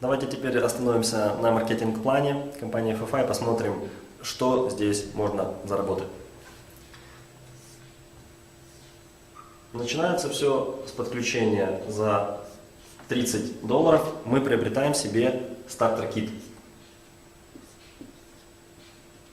Давайте теперь остановимся на маркетинг-плане компании FFI и посмотрим, что здесь можно заработать. Начинается все с подключения за 30 долларов. Мы приобретаем себе стартер-кит.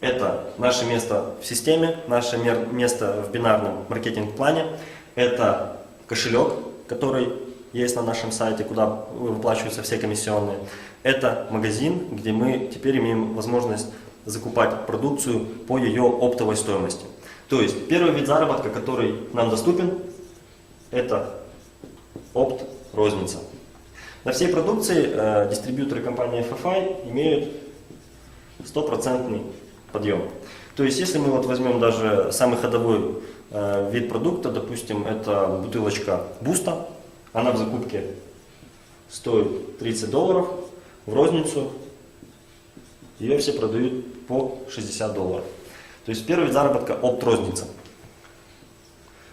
Это наше место в системе, наше место в бинарном маркетинг-плане. Это кошелек, который есть на нашем сайте, куда выплачиваются все комиссионные. Это магазин, где мы теперь имеем возможность закупать продукцию по ее оптовой стоимости. То есть первый вид заработка, который нам доступен, это опт розница. На всей продукции э, дистрибьюторы компании FFI имеют стопроцентный подъем. То есть, если мы вот возьмем даже самый ходовой э, вид продукта, допустим, это бутылочка буста, она в закупке стоит 30 долларов, в розницу ее все продают по 60 долларов. То есть первый вид заработка опт розница.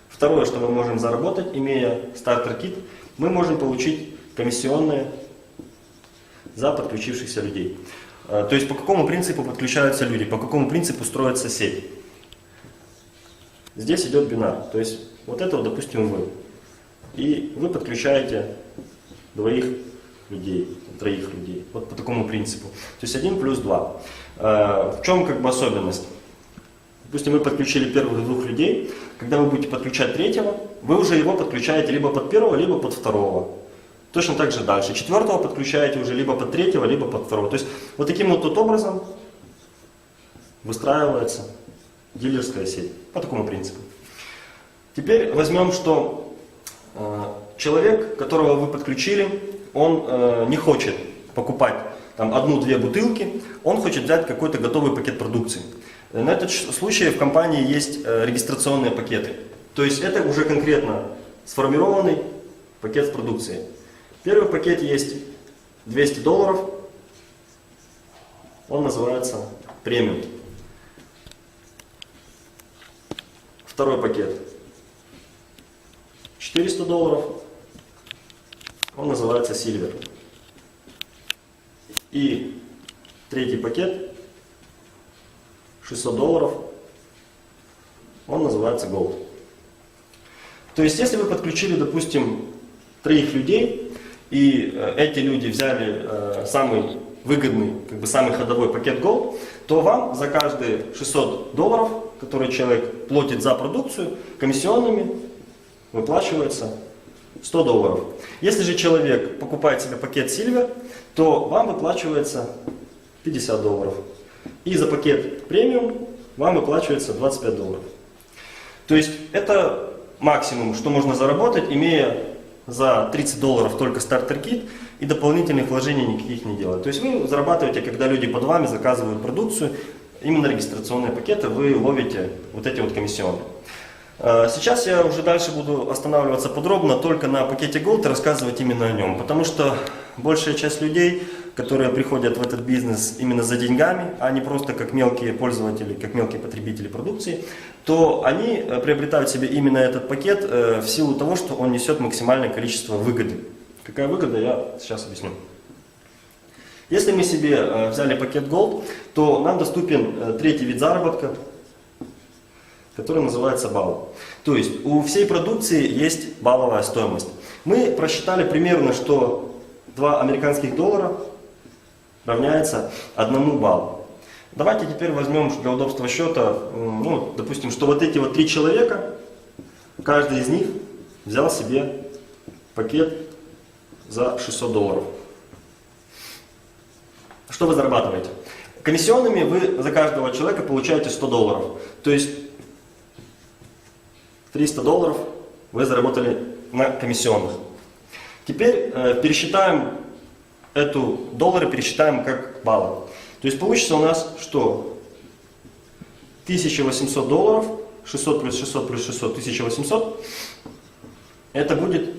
Второе, что мы можем заработать, имея стартер-кит, мы можем получить комиссионные за подключившихся людей. Э, То есть по какому принципу подключаются люди, по какому принципу строится сеть. Здесь идет бинар, то есть вот это, допустим, вы. И вы подключаете двоих людей, троих людей, вот по такому принципу. То есть один плюс два. Э, В чем как бы особенность? Допустим, вы подключили первых двух людей, когда вы будете подключать третьего, вы уже его подключаете либо под первого, либо под второго. Точно так же дальше. Четвертого подключаете уже либо под третьего, либо под второго. То есть вот таким вот тут образом выстраивается дилерская сеть. По такому принципу. Теперь возьмем, что человек, которого вы подключили, он э, не хочет покупать там одну-две бутылки, он хочет взять какой-то готовый пакет продукции. Э, На этот случай в компании есть э, регистрационные пакеты. То есть это уже конкретно сформированный пакет с продукцией. Первый пакет есть 200 долларов, он называется премиум. Второй пакет 400 долларов, он называется Silver. И третий пакет 600 долларов, он называется Gold. То есть, если вы подключили, допустим, троих людей, и э, эти люди взяли э, самый выгодный, как бы самый ходовой пакет Gold, то вам за каждые 600 долларов, которые человек платит за продукцию, комиссионными выплачивается 100 долларов. Если же человек покупает себе пакет Silver, то вам выплачивается 50 долларов. И за пакет премиум вам выплачивается 25 долларов. То есть это максимум, что можно заработать, имея за 30 долларов только стартер-кит и дополнительных вложений никаких не делая. То есть вы зарабатываете, когда люди под вами заказывают продукцию, именно регистрационные пакеты, вы ловите вот эти вот комиссионные. Э, Сейчас я уже дальше буду останавливаться подробно только на пакете Gold и рассказывать именно о нем, потому что большая часть людей, которые приходят в этот бизнес именно за деньгами, а не просто как мелкие пользователи, как мелкие потребители продукции, то они э, приобретают себе именно этот пакет э, в силу того, что он несет максимальное количество выгоды. Какая выгода, я сейчас объясню. Если мы себе взяли пакет Gold, то нам доступен третий вид заработка, который называется балл. То есть у всей продукции есть балловая стоимость. Мы просчитали примерно, что 2 американских доллара равняется одному баллу. Давайте теперь возьмем для удобства счета, ну, допустим, что вот эти вот три человека, каждый из них взял себе пакет за 600 долларов. Что вы зарабатываете? Комиссионными вы за каждого человека получаете 100 долларов. То есть 300 долларов вы заработали на комиссионных. Теперь э, пересчитаем эту доллары, пересчитаем как баллы. То есть получится у нас что? 1800 долларов, 600 плюс 600 плюс 600, 1800. Это будет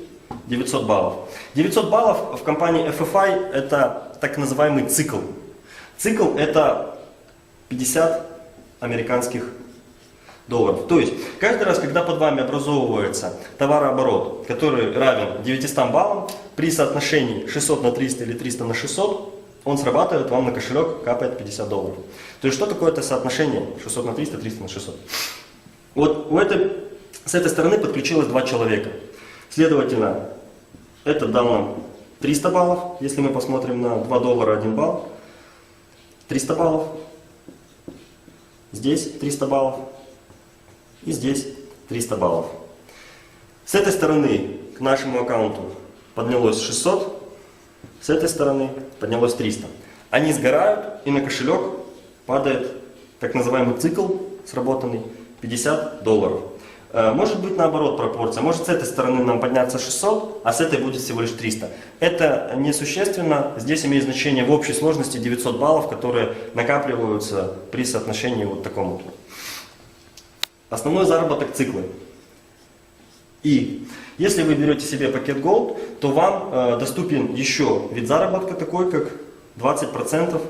900 баллов. 900 баллов в компании FFI это так называемый цикл. Цикл это 50 американских долларов. То есть, каждый раз, когда под вами образовывается товарооборот, который равен 900 баллам, при соотношении 600 на 300 или 300 на 600, он срабатывает, вам на кошелек капает 50 долларов. То есть, что такое это соотношение 600 на 300, 300 на 600? Вот у этой, с этой стороны подключилось два человека. Следовательно, это дал нам 300 баллов, если мы посмотрим на 2 доллара 1 балл. 300 баллов. Здесь 300 баллов. И здесь 300 баллов. С этой стороны к нашему аккаунту поднялось 600, с этой стороны поднялось 300. Они сгорают, и на кошелек падает так называемый цикл сработанный 50 долларов. Э, Может быть наоборот пропорция. Может с этой стороны нам подняться 600, а с этой будет всего лишь 300. Это несущественно. Здесь имеет значение в общей сложности 900 баллов, которые накапливаются при соотношении вот такому. Основной заработок циклы. И если вы берете себе пакет Gold, то вам э, доступен еще вид заработка такой, как 20%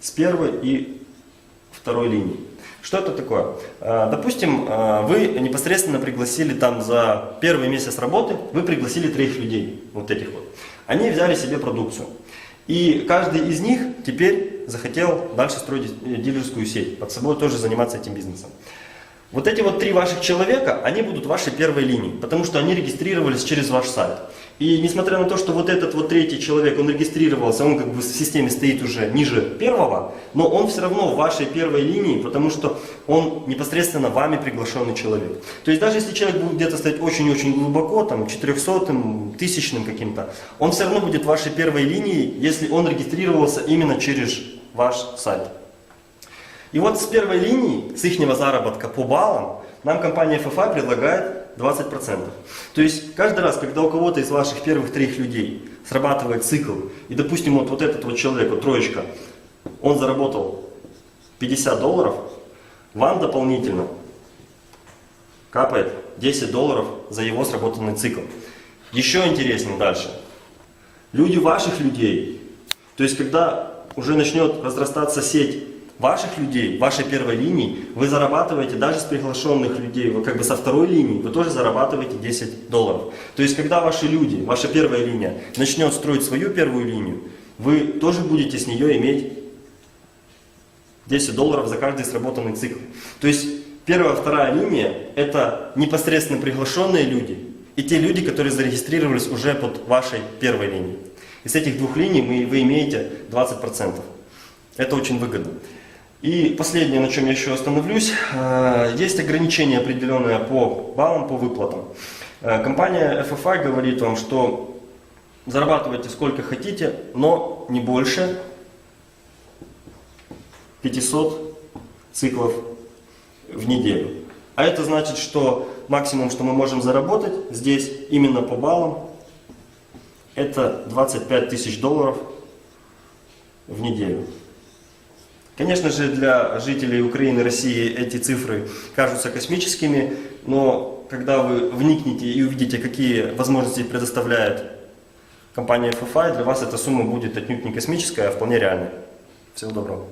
с первой и второй линии. Что это такое? Э, Допустим, э, вы непосредственно пригласили там за первый месяц работы, вы пригласили троих людей, вот этих вот. Они взяли себе продукцию. И каждый из них теперь захотел дальше строить дилерскую сеть, под собой тоже заниматься этим бизнесом. Вот эти вот три ваших человека, они будут вашей первой линией, потому что они регистрировались через ваш сайт. И несмотря на то, что вот этот вот третий человек, он регистрировался, он как бы в системе стоит уже ниже первого, но он все равно в вашей первой линии, потому что он непосредственно вами приглашенный человек. То есть даже если человек будет где-то стоять очень-очень глубоко, там, 400 тысячным каким-то, он все равно будет вашей первой линией, если он регистрировался именно через ваш сайт. И вот с первой линии, с ихнего заработка по баллам, нам компания FFI предлагает 20%. То есть каждый раз, когда у кого-то из ваших первых трех людей срабатывает цикл, и допустим вот, вот этот вот человек, вот троечка, он заработал 50 долларов, вам дополнительно капает 10 долларов за его сработанный цикл. Еще интереснее дальше. Люди ваших людей, то есть когда уже начнет разрастаться сеть ваших людей, вашей первой линии, вы зарабатываете даже с приглашенных людей, вы как бы со второй линии, вы тоже зарабатываете 10 долларов. То есть, когда ваши люди, ваша первая линия начнет строить свою первую линию, вы тоже будете с нее иметь 10 долларов за каждый сработанный цикл. То есть, первая, вторая линия – это непосредственно приглашенные люди и те люди, которые зарегистрировались уже под вашей первой линией. Из этих двух линий вы, имеете 20%. Это очень выгодно. И последнее, на чем я еще остановлюсь, э, есть ограничения определенные по баллам, по выплатам. Э, Компания FFI говорит вам, что зарабатывайте сколько хотите, но не больше 500 циклов в неделю. А это значит, что максимум, что мы можем заработать здесь именно по баллам, это 25 тысяч долларов в неделю. Конечно же, для жителей Украины и России эти цифры кажутся космическими, но когда вы вникнете и увидите, какие возможности предоставляет компания FFI, для вас эта сумма будет отнюдь не космическая, а вполне реальная. Всего доброго.